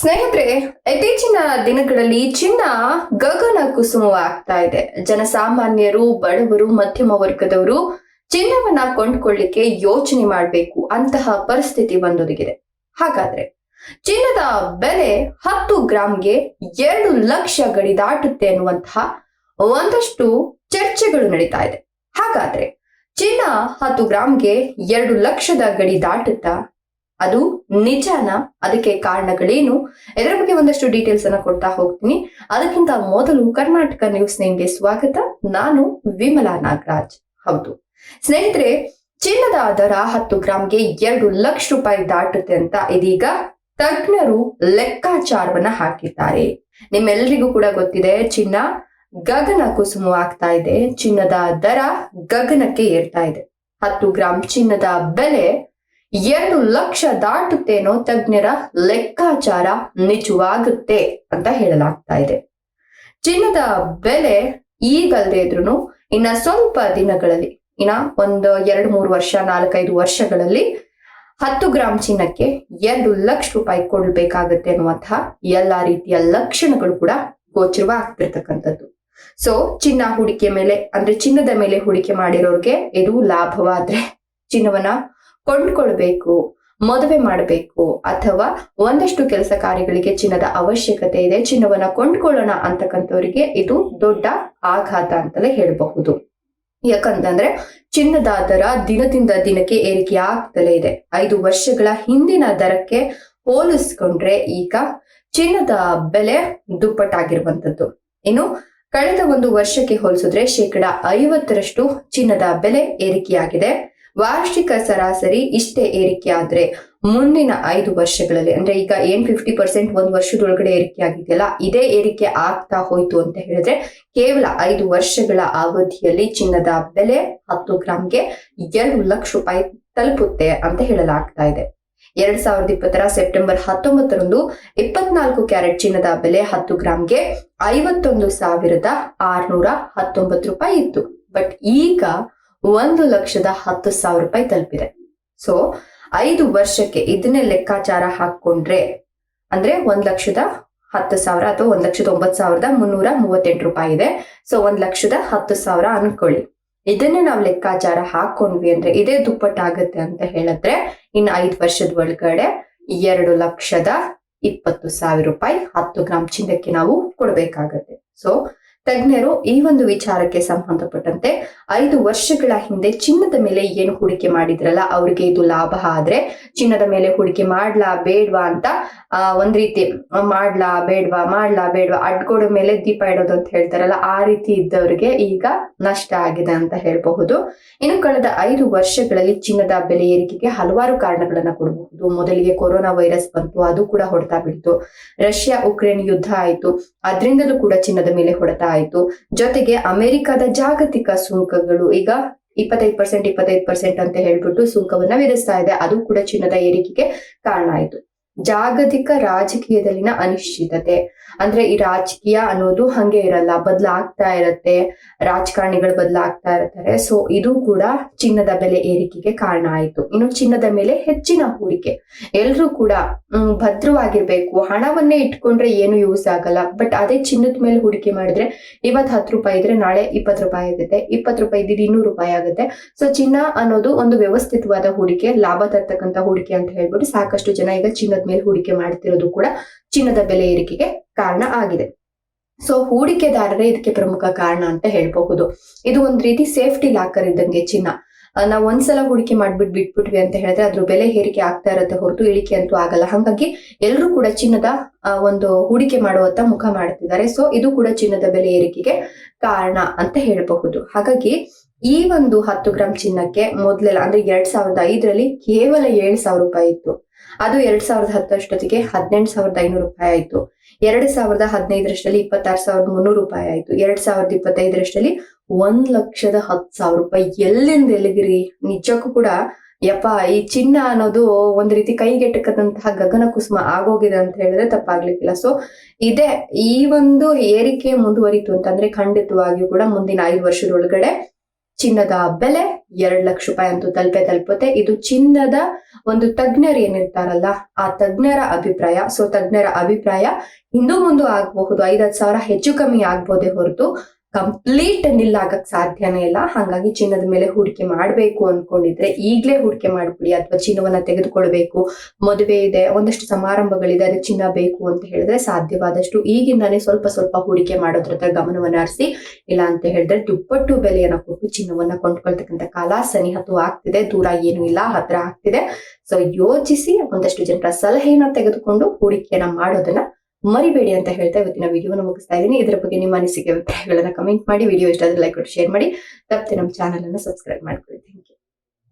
ಸ್ನೇಹಿತರೆ ಇತ್ತೀಚಿನ ದಿನಗಳಲ್ಲಿ ಚಿನ್ನ ಗಗನ ಕುಸುಮವಾಗ್ತಾ ಇದೆ. ಜನಸಾಮಾನ್ಯರು, ಬಡವರು, ಮಧ್ಯಮ ವರ್ಗದವರು ಚಿನ್ನವನ್ನ ಕೊಂಡ್ಕೊಳ್ಳಿಕ್ಕೆ ಯೋಚನೆ ಮಾಡಬೇಕು. ಅಂತಹ ಪರಿಸ್ಥಿತಿ ಬಂದೊದಗಿದೆ. ಹಾಗಾದ್ರೆ ಚಿನ್ನದ ಬೆಲೆ ಹತ್ತು ಗ್ರಾಂಗೆ ಎರಡು ಲಕ್ಷ ಗಡಿ ದಾಟುತ್ತೆ ಅನ್ನುವಂತಹ ಒಂದಷ್ಟು ಚರ್ಚೆಗಳು ನಡೀತಾ ಇದೆ. ಹಾಗಾದ್ರೆ ಚಿನ್ನ ಹತ್ತು ಗ್ರಾಂಗೆ ಎರಡು ಲಕ್ಷದ ಗಡಿ ದಾಟುತ್ತಾ ಅದು ನಿಜಾನ? ಅದಕ್ಕೆ ಕಾರಣಗಳೇನು? ಇದರ ಬಗ್ಗೆ ಒಂದಷ್ಟು ಡೀಟೇಲ್ಸ್ ಅನ್ನ ಕೊಡ್ತಾ ಹೋಗ್ತೀನಿ. ಅದಕ್ಕಿಂತ ಮೊದಲು ಕರ್ನಾಟಕ ನ್ಯೂಸ್ ನಿಮ್ಗೆ ಸ್ವಾಗತ. ನಾನು ವಿಮಲಾ ನಾಗರಾಜ್. ಹೌದು. ಸ್ನೇಹಿತರೆ, ಚಿನ್ನದ ದರ ಹತ್ತು ಗ್ರಾಮ್ಗೆ ಎರಡು ಲಕ್ಷ ರೂಪಾಯಿ ದಾಟುತ್ತೆ ಅಂತ ಇದೀಗ ತಜ್ಞರು ಲೆಕ್ಕಾಚಾರವನ್ನ ಹಾಕಿದ್ದಾರೆ. ನಿಮ್ಮೆಲ್ಲರಿಗೂ ಕೂಡ ಗೊತ್ತಿದೆ, ಚಿನ್ನ ಗಗನ ಕುಸುಮವಾಗ್ತಾ ಇದೆ. ಚಿನ್ನದ ದರ ಗಗನಕ್ಕೆ ಏರ್ತಾ ಇದೆ. ಹತ್ತು ಗ್ರಾಂ ಚಿನ್ನದ ಬೆಲೆ ಎರಡು ಲಕ್ಷ ದಾಟುತ್ತೇನೋ ತಜ್ಞರ ಲೆಕ್ಕಾಚಾರ ನಿಜವಾಗುತ್ತೆ ಅಂತ ಹೇಳಲಾಗ್ತಾ ಇದೆ. ಚಿನ್ನದ ಬೆಲೆ ಈಗಲ್ದೇ ಇದ್ರು ಇನ್ನ ಸ್ವಲ್ಪ ದಿನಗಳಲ್ಲಿ, ಇನ್ನ ಒಂದು ಎರಡು ಮೂರು ವರ್ಷ, ನಾಲ್ಕೈದು ವರ್ಷಗಳಲ್ಲಿ ಹತ್ತು ಗ್ರಾಮ್ ಚಿನ್ನಕ್ಕೆ ಎರಡು ಲಕ್ಷ ರೂಪಾಯಿ ಕೊಡ್ಬೇಕಾಗತ್ತೆ ಅನ್ನುವಂತಹ ಎಲ್ಲಾ ರೀತಿಯ ಲಕ್ಷಣಗಳು ಕೂಡ ಗೋಚರವಾಗ್ತಿರ್ತಕ್ಕಂಥದ್ದು ಸೊ ಚಿನ್ನ ಹೂಡಿಕೆ ಮೇಲೆ, ಅಂದ್ರೆ ಚಿನ್ನದ ಮೇಲೆ ಹೂಡಿಕೆ ಮಾಡಿರೋರ್ಗೆ ಇದು ಲಾಭವಾದ್ರೆ ಚಿನ್ನವನ್ನ ಕೊಂಡ್ಕೊಳ್ಬೇಕು, ಮದುವೆ ಮಾಡಬೇಕು ಅಥವಾ ಒಂದಷ್ಟು ಕೆಲಸ ಕಾರ್ಯಗಳಿಗೆ ಚಿನ್ನದ ಅವಶ್ಯಕತೆ ಇದೆ, ಚಿನ್ನವನ್ನ ಕೊಂಡ್ಕೊಳ್ಳೋಣ ಅಂತಕ್ಕಂಥವರಿಗೆ ಇದು ದೊಡ್ಡ ಆಘಾತ ಅಂತಲೇ ಹೇಳಬಹುದು. ಯಾಕಂತಂದ್ರೆ ಚಿನ್ನದ ದರ ದಿನದಿಂದ ದಿನಕ್ಕೆ ಏರಿಕೆ ಆಗ್ತಲೇ ಇದೆ. ಐದು ವರ್ಷಗಳ ಹಿಂದಿನ ದರಕ್ಕೆ ಹೋಲಿಸ್ಕೊಂಡ್ರೆ ಈಗ ಚಿನ್ನದ ಬೆಲೆ ದುಪ್ಪಟ್ಟಾಗಿರುವಂಥದ್ದು. ಇನ್ನು ಕಳೆದ ಒಂದು ವರ್ಷಕ್ಕೆ ಹೋಲಿಸಿದ್ರೆ ಶೇಕಡ ಐವತ್ತರಷ್ಟು ಚಿನ್ನದ ಬೆಲೆ ಏರಿಕೆಯಾಗಿದೆ. ವಾರ್ಷಿಕ ಸರಾಸರಿ ಇಷ್ಟೇ ಏರಿಕೆ ಆದ್ರೆ ಮುಂದಿನ ಐದು ವರ್ಷಗಳಲ್ಲಿ, ಅಂದ್ರೆ ಈಗ ಏನ್ ಫಿಫ್ಟಿ ಪರ್ಸೆಂಟ್ ಒಂದು ವರ್ಷದೊಳಗಡೆ ಏರಿಕೆ ಆಗಿದೆಯಲ್ಲ ಇದೇ ಏರಿಕೆ ಆಗ್ತಾ ಹೋಯ್ತು ಅಂತ ಹೇಳಿದ್ರೆ ಕೇವಲ ಐದು ವರ್ಷಗಳ ಅವಧಿಯಲ್ಲಿ ಚಿನ್ನದ ಬೆಲೆ ಹತ್ತು ಗ್ರಾಂಗೆ ಎರಡು ಲಕ್ಷ ರೂಪಾಯಿ ತಲುಪುತ್ತೆ ಅಂತ ಹೇಳಲಾಗ್ತಾ ಇದೆ. ಎರಡ್ ಸಾವಿರದ ಇಪ್ಪತ್ತರ ಸೆಪ್ಟೆಂಬರ್ ಹತ್ತೊಂಬತ್ತರಂದು ಇಪ್ಪತ್ನಾಲ್ಕು ಕ್ಯಾರೆಟ್ ಚಿನ್ನದ ಬೆಲೆ ಹತ್ತು ಗ್ರಾಂಗೆ ಐವತ್ತೊಂದು ಸಾವಿರದ ಆರ್ನೂರ ಹತ್ತೊಂಬತ್ತು ರೂಪಾಯಿ ಇತ್ತು. ಬಟ್ ಈಗ ಒಂದು ಲಕ್ಷದ ಹತ್ತು ಸಾವಿರ ರೂಪಾಯಿ ತಲುಪಿದೆ. ಸೊ ಐದು ವರ್ಷಕ್ಕೆ ಇದನ್ನೇ ಲೆಕ್ಕಾಚಾರ ಹಾಕೊಂಡ್ರೆ ಅಂದ್ರೆ ಒಂದ್ ಲಕ್ಷದ ಹತ್ತು ಸಾವಿರ ಅಥವಾ ಒಂದ್ ಲಕ್ಷದ ಒಂಬತ್ತು ಸಾವಿರದ ಮುನ್ನೂರ ಮೂವತ್ತೆಂಟು ರೂಪಾಯಿ ಇದೆ. ಸೊ ಒಂದ್ ಲಕ್ಷದ ಹತ್ತು ಸಾವಿರ ಅನ್ಕೊಳ್ಳಿ. ಇದನ್ನೇ ನಾವು ಲೆಕ್ಕಾಚಾರ ಹಾಕೊಂಡ್ವಿ ಅಂದ್ರೆ ಇದೇ ದುಪ್ಪಟ್ಟಾಗತ್ತೆ ಅಂತ ಹೇಳಿದ್ರೆ, ಇನ್ನು ಐದು ವರ್ಷದ ಒಳಗಡೆ ಎರಡು ಲಕ್ಷದ ಇಪ್ಪತ್ತು ಸಾವಿರ ರೂಪಾಯಿ ಹತ್ತು ಗ್ರಾಮ್ ಚಿನ್ನಕ್ಕೆ ನಾವು ಕೊಡ್ಬೇಕಾಗತ್ತೆ. ಸೊ ತಜ್ಞರು ಈ ಒಂದು ವಿಚಾರಕ್ಕೆ ಸಂಬಂಧಪಟ್ಟಂತೆ ಐದು ವರ್ಷಗಳ ಹಿಂದೆ ಚಿನ್ನದ ಮೇಲೆ ಏನು ಹೂಡಿಕೆ ಮಾಡಿದ್ರಲ್ಲ, ಅವ್ರಿಗೆ ಇದು ಲಾಭ. ಆದ್ರೆ ಚಿನ್ನದ ಮೇಲೆ ಹೂಡಿಕೆ ಮಾಡ್ಲಾ ಬೇಡ್ವಾ ಅಂತ, ಆ, ಒಂದ್ ರೀತಿ ಮಾಡ್ಲಾ ಬೇಡ್ವಾ ಮಾಡ್ಲಾ ಬೇಡ್ವಾ, ಅಡ್ಗೋಡ ಮೇಲೆ ದೀಪ ಇಡೋದು ಅಂತ ಹೇಳ್ತಾರಲ್ಲ, ಆ ರೀತಿ ಇದ್ದವರಿಗೆ ಈಗ ನಷ್ಟ ಆಗಿದೆ ಅಂತ ಹೇಳಬಹುದು. ಇನ್ನು ಕಳೆದ ಐದು ವರ್ಷಗಳಲ್ಲಿ ಚಿನ್ನದ ಬೆಲೆ ಏರಿಕೆಗೆ ಹಲವಾರು ಕಾರಣಗಳನ್ನ ಕೊಡಬಹುದು. ಮೊದಲಿಗೆ ಕೊರೋನಾ ವೈರಸ್ ಬಂತು, ಅದು ಕೂಡ ಹೊಡೆತ ಬಿಡ್ತು. ರಷ್ಯಾ ಉಕ್ರೇನ್ ಯುದ್ಧ ಆಯ್ತು, ಅದರಿಂದಲೂ ಕೂಡ ಚಿನ್ನದ ಮೇಲೆ ಹೊಡೆತ ಆಯ್ತು. ಜೊತೆಗೆ ಅಮೆರಿಕದ ಜಾಗತಿಕ ಸುಂಕಗಳು ಈಗ ಇಪ್ಪತ್ತೈದು ಪರ್ಸೆಂಟ್ ಇಪ್ಪತ್ತೈದು ಪರ್ಸೆಂಟ್ ಅಂತ ಹೇಳ್ಬಿಟ್ಟು ಸುಂಕವನ್ನ ವಿಧಿಸ್ತಾ ಇದೆ. ಅದು ಕೂಡ ಚಿನ್ನದ ಏರಿಕೆಗೆ ಕಾರಣ ಆಯ್ತು. ಜಾಗತಿಕ ರಾಜಕೀಯದಲ್ಲಿನ ಅನಿಶ್ಚಿತತೆ. ಅಂದ್ರೆ ಈ ರಾಜಕೀಯ ಅನ್ನೋದು ಹಂಗೆ ಇರಲ್ಲ, ಬದಲಾಗ್ತಾ ಇರತ್ತೆ, ರಾಜಕಾರಣಿಗಳು ಬದಲಾಗ್ತಾ ಇರ್ತಾರೆ. ಸೊ ಇದು ಕೂಡ ಚಿನ್ನದ ಬೆಲೆ ಏರಿಕೆಗೆ ಕಾರಣ ಆಯಿತು. ಇನ್ನು ಚಿನ್ನದ ಮೇಲೆ ಹೆಚ್ಚಿನ ಹೂಡಿಕೆ. ಎಲ್ರೂ ಕೂಡ ಭದ್ರವಾಗಿರ್ಬೇಕು. ಹಣವನ್ನೇ ಇಟ್ಕೊಂಡ್ರೆ ಏನು ಯೂಸ್ ಆಗಲ್ಲ. ಬಟ್ ಅದೇ ಚಿನ್ನದ ಮೇಲೆ ಹೂಡಿಕೆ ಮಾಡಿದ್ರೆ ಇವತ್ ಹತ್ತು ರೂಪಾಯಿ ಇದ್ರೆ ನಾಳೆ ಇಪ್ಪತ್ತು ರೂಪಾಯಿ ಆಗುತ್ತೆ. ಇಪ್ಪತ್ತು ರೂಪಾಯಿ ಇದ್ದಿದ್ದು ಇನ್ನೂರು ರೂಪಾಯಿ ಆಗುತ್ತೆ. ಸೊ ಚಿನ್ನ ಅನ್ನೋದು ಒಂದು ವ್ಯವಸ್ಥಿತವಾದ ಹೂಡಿಕೆ, ಲಾಭ ತರ್ತಕ್ಕಂಥ ಹೂಡಿಕೆ ಅಂತ ಹೇಳ್ಬಿಟ್ಟು ಸಾಕಷ್ಟು ಜನ ಈಗ ಚಿನ್ನದ ಮೇಲೆ ಹೂಡಿಕೆ ಮಾಡ್ತಿರೋದು ಕೂಡ ಚಿನ್ನದ ಬೆಲೆ ಏರಿಕೆಗೆ ಕಾರಣ ಆಗಿದೆ. ಸೊ ಹೂಡಿಕೆದಾರರೇ ಇದಕ್ಕೆ ಪ್ರಮುಖ ಕಾರಣ ಅಂತ ಹೇಳ್ಬಹುದು. ಇದು ಒಂದ್ ರೀತಿ ಸೇಫ್ಟಿ ಲಾಕರ್ ಇದ್ದಂಗೆ ಚಿನ್ನ. ನಾವು ಒಂದ್ಸಲ ಹೂಡಿಕೆ ಮಾಡ್ಬಿಟ್ಟು ಬಿಟ್ಬಿಟ್ವಿ ಅಂತ ಹೇಳಿದ್ರೆ ಅದ್ರ ಬೆಲೆ ಏರಿಕೆ ಆಗ್ತಾ ಇರತ್ತೆ ಹೊರತು ಇಳಿಕೆ ಅಂತೂ ಆಗಲ್ಲ. ಹಾಗಾಗಿ ಎಲ್ಲರೂ ಕೂಡ ಚಿನ್ನದ ಒಂದು ಹೂಡಿಕೆ ಮಾಡುವತ್ತ ಮುಖ ಮಾಡ್ತಿದ್ದಾರೆ. ಸೊ ಇದು ಕೂಡ ಚಿನ್ನದ ಬೆಲೆ ಏರಿಕೆಗೆ ಕಾರಣ ಅಂತ ಹೇಳಬಹುದು. ಹಾಗಾಗಿ ಈ ಒಂದು ಹತ್ತು ಗ್ರಾಂ ಚಿನ್ನಕ್ಕೆ ಮೊದಲೆಲ್ಲ ಅಂದ್ರೆ ಎರಡ್ ಸಾವಿರದ ಐದರಲ್ಲಿ ಕೇವಲ ಏಳು ಸಾವಿರ ರೂಪಾಯಿ ಇತ್ತು. ಅದು ಎರಡ್ ಸಾವಿರದ ಹತ್ತರಷ್ಟೊತ್ತಿಗೆ ಹದಿನೆಂಟು ಸಾವಿರದ ಐನೂರು ರೂಪಾಯಿ ಆಯ್ತು. ಎರಡ್ ಸಾವಿರದ ಹದಿನೈದರಷ್ಟಲ್ಲಿ ಇಪ್ಪತ್ತಾರು ಸಾವಿರದ ಮುನ್ನೂರು ರೂಪಾಯಿ ಆಯ್ತು. ಎರಡ್ ಸಾವಿರದ ಇಪ್ಪತ್ತೈದರಷ್ಟಲ್ಲಿ ಒಂದ್ ಲಕ್ಷದ ಹತ್ತು ಸಾವಿರ ರೂಪಾಯಿ. ಎಲ್ಲಿಂದ ಎಲ್ಲಿಗಿರಿ? ನಿಜಕ್ಕೂ ಕೂಡ ಯಪ್ಪ, ಈ ಚಿನ್ನ ಅನ್ನೋದು ಒಂದ್ ರೀತಿ ಕೈಗೆಟಕದಂತಹ ಗಗನ ಕುಸುಮ ಆಗೋಗಿದೆ ಅಂತ ಹೇಳಿದ್ರೆ ತಪ್ಪಾಗ್ಲಿಕ್ಕಿಲ್ಲ. ಸೊ ಇದೇ ಈ ಒಂದು ಏರಿಕೆ ಮುಂದುವರಿತು ಅಂತಂದ್ರೆ ಖಂಡಿತವಾಗಿಯೂ ಕೂಡ ಮುಂದಿನ ಐದು ವರ್ಷದೊಳಗಡೆ ಚಿನ್ನದ ಬೆಲೆ ಎರಡ್ ಲಕ್ಷ ರೂಪಾಯಿ ಅಂತೂ ತಲುಪೆ ತಲುಪುತ್ತೆ. ಇದು ಚಿನ್ನದ ಒಂದು ತಜ್ಞರು ಏನಿರ್ತಾರಲ್ಲ, ಆ ತಜ್ಞರ ಅಭಿಪ್ರಾಯ. ಸೊ ತಜ್ಞರ ಅಭಿಪ್ರಾಯ ಹಿಂದೂ ಮುಂದೆ ಆಗಬಹುದು, ಐದತ್ತು ಸಾವಿರ ಹೆಚ್ಚು ಕಮ್ಮಿ ಆಗ್ಬೋದೇ ಹೊರತು. ಕಂಪ್ಲೀಟ್ ನಿಲ್ ಆಗಕ್ ಸಾಧ್ಯನೇ ಇಲ್ಲ. ಹಾಗಾಗಿ ಚಿನ್ನದ ಮೇಲೆ ಹೂಡಿಕೆ ಮಾಡಬೇಕು ಅನ್ಕೊಂಡಿದ್ರೆ ಈಗ್ಲೇ ಹೂಡಿಕೆ ಮಾಡ್ಬಿಡಿ ಅಥವಾ ಚಿನ್ನವನ್ನ ತೆಗೆದುಕೊಳ್ಬೇಕು. ಮದುವೆ ಇದೆ, ಒಂದಷ್ಟು ಸಮಾರಂಭಗಳಿದೆ, ಅದಕ್ಕೆ ಚಿನ್ನ ಬೇಕು ಅಂತ ಹೇಳಿದ್ರೆ ಸಾಧ್ಯವಾದಷ್ಟು ಈಗಿಂದಾನೇ ಸ್ವಲ್ಪ ಸ್ವಲ್ಪ ಹೂಡಿಕೆ ಮಾಡೋದ್ರ ಹತ್ರ ಗಮನವನ್ನ ಹರಿಸಿ. ಇಲ್ಲ ಅಂತ ಹೇಳಿದ್ರೆ ದುಪ್ಪಟ್ಟು ಬೆಲೆಯನ್ನ ಕೊಟ್ಟು ಚಿನ್ನವನ್ನ ಕೊಂಡ್ಕೊಳ್ತಕ್ಕಂಥ ಕಾಲ ಸನಿಹತ್ತು ಆಗ್ತಿದೆ, ದೂರ ಏನು ಇಲ್ಲ, ಹತ್ರ ಆಗ್ತಿದೆ. ಸೊ ಯೋಚಿಸಿ ಒಂದಷ್ಟು ಜನರ ಸಲಹೆಯನ್ನ ತೆಗೆದುಕೊಂಡು ಹೂಡಿಕೆಯನ್ನ ಮಾಡೋದನ್ನ ಮರಿಬೇಡಿ ಅಂತ ಹೇಳ್ತಾ ಇವತ್ತಿನ ವಿಡಿಯೋನ ಮುಗಿಸ್ತಾ ಇದ್ದೀನಿ. ಇದರ ಬಗ್ಗೆ ನಿಮ್ಮ ಅನಿಸಿಕೆ, ಅಭಿಪ್ರಾಯಗಳನ್ನ ಕಮೆಂಟ್ ಮಾಡಿ. ವಿಡಿಯೋ ಇಷ್ಟ ಲೈಕ್ ಕೊಟ್ಟು ಶೇರ್ ಮಾಡಿ. ತಪ್ಪದೆ ನಮ್ಮ ಚಾನಲ್ ಅನ್ನು ಸಬ್ಸ್ಕ್ರೈಬ್ ಮಾಡ್ಕೊಳ್ಳಿ. Thank you.